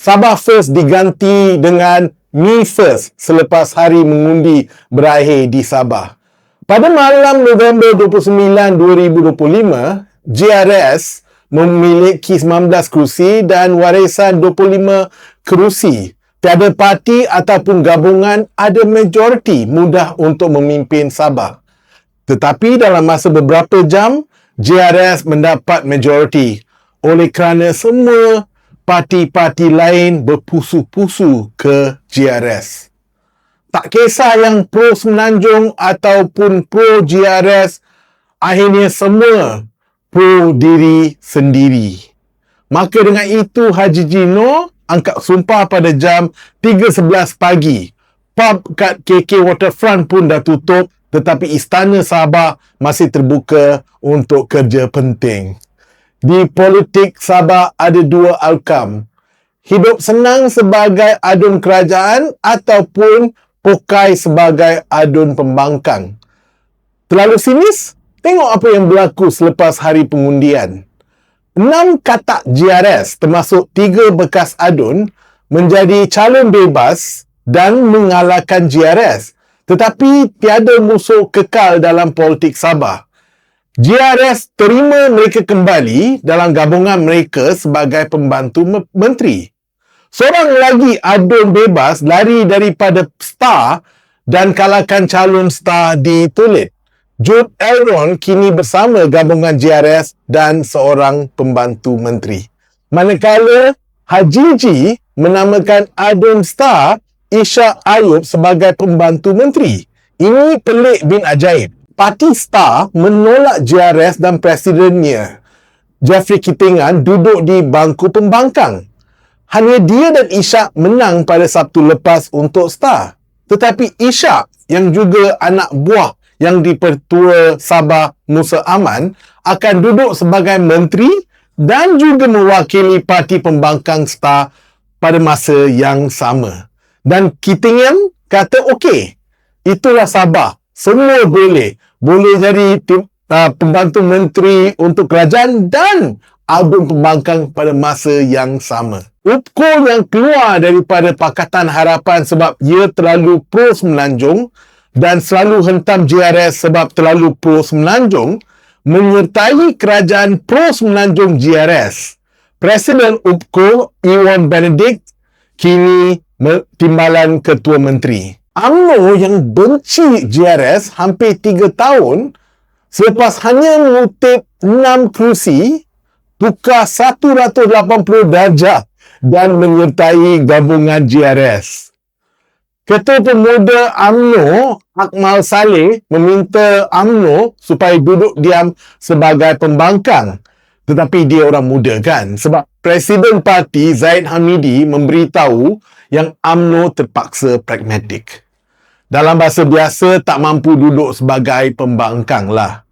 Sabah First diganti dengan Me First selepas hari mengundi berakhir di Sabah. Pada malam November 29, 2025, JRS memiliki 19 kerusi dan warisan 25 kerusi. Tiada parti ataupun gabungan ada majoriti mudah untuk memimpin Sabah. Tetapi dalam masa beberapa jam, JRS mendapat majoriti oleh kerana semua parti-parti lain berpusu-pusu ke JRS. Tak kisah yang pro Semenanjung ataupun pro JRS, akhirnya semua pro diri sendiri. Maka dengan itu Haji Jino angkat sumpah pada jam 3.11 pagi. Pub kat KK Waterfront pun dah tutup tetapi Istana Sabah masih terbuka untuk kerja penting. Di politik Sabah ada dua outcome. Hidup senang sebagai adun kerajaan ataupun pokai sebagai adun pembangkang. Terlalu sinis? Tengok apa yang berlaku selepas hari pengundian. Enam katak GRS termasuk tiga bekas adun menjadi calon bebas dan mengalahkan GRS. Tetapi tiada musuh kekal dalam politik Sabah. GRS terima mereka kembali dalam gabungan mereka sebagai pembantu menteri. Seorang lagi adun bebas lari daripada star dan kalahkan calon star di Tulit. Jude Elron kini bersama gabungan JRS dan seorang pembantu menteri. Manakala Haji Ji menamakan Adun Star Isha Ayub sebagai pembantu menteri. Ini pelik bin ajaib. Parti Star menolak JRS dan presidennya. Jeffrey Kitingan duduk di bangku pembangkang. Hanya dia dan Ishak menang pada Sabtu lepas untuk Star. Tetapi Ishak yang juga anak buah yang dipertua Sabah Musa Aman akan duduk sebagai menteri dan juga mewakili parti pembangkang STAR pada masa yang sama. Dan Kitingan kata okey, itulah Sabah. Semua boleh. Boleh jadi tim, uh, pembantu menteri untuk kerajaan dan album pembangkang pada masa yang sama. UPKO yang keluar daripada Pakatan Harapan sebab ia terlalu pro semenanjung dan selalu hentam JRS sebab terlalu pro semenanjung menyertai kerajaan pro semenanjung JRS. Presiden UPKO Iwan Benedict kini timbalan ketua menteri. UMNO yang benci JRS hampir tiga tahun selepas hanya mengutip enam kerusi tukar 180 darjah dan menyertai gabungan JRS. Ketua Pemuda AMNO, Akmal Saleh, meminta AMNO supaya duduk diam sebagai pembangkang. Tetapi dia orang muda kan? Sebab Presiden Parti Zaid Hamidi memberitahu yang AMNO terpaksa pragmatik. Dalam bahasa biasa, tak mampu duduk sebagai pembangkang lah.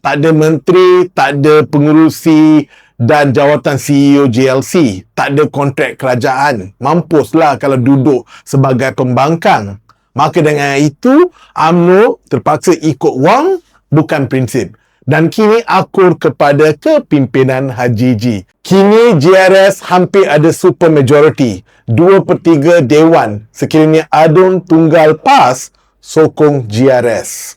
Tak ada menteri, tak ada pengurusi, dan jawatan CEO JLC tak ada kontrak kerajaan. Mampuslah kalau duduk sebagai pembangkang. Maka dengan itu, UMNO terpaksa ikut wang bukan prinsip. Dan kini akur kepada kepimpinan Haji Ji. Kini JRS hampir ada super majority. Dua per tiga Dewan sekiranya adun tunggal PAS sokong JRS.